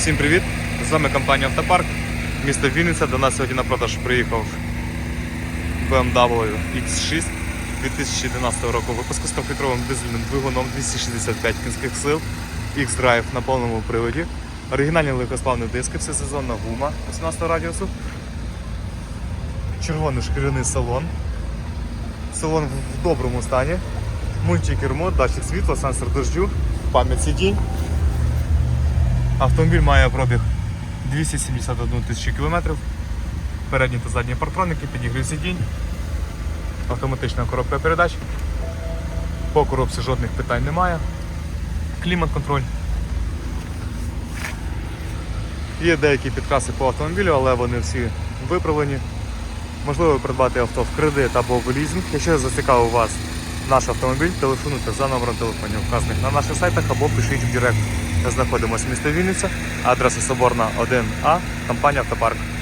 Всім привіт! З вами компанія Автопарк. Місто Вінниця. До нас сьогодні на продаж приїхав BMW X6 2011 року випуску з 100-літровим дизельним двигуном 265 кінських сил, X-Drive на повному приводі. Оригінальні легкосплавні диски, всесезонна гума 18 радіусу. Червоний шкіряний салон. Салон в доброму стані. Мультикермо, датчик світла, сенсор дождю, пам'ять сидінь. Автомобіль має пробіг 271 тисячу кілометрів. Передні та задні партроники, підігрів сидінь, автоматична коробка передач. По коробці жодних питань немає. Клімат-контроль. Є деякі підкраси по автомобілю, але вони всі виправлені. Можливо придбати авто в кредит або в лізинг. Якщо зацікавив вас наш автомобіль, телефонуйте за номером телефонів, вказаних на наших сайтах або пишіть в Директ. Ми знаходимося в місті Вінниця, адреса Соборна 1А, компанія Автопарк.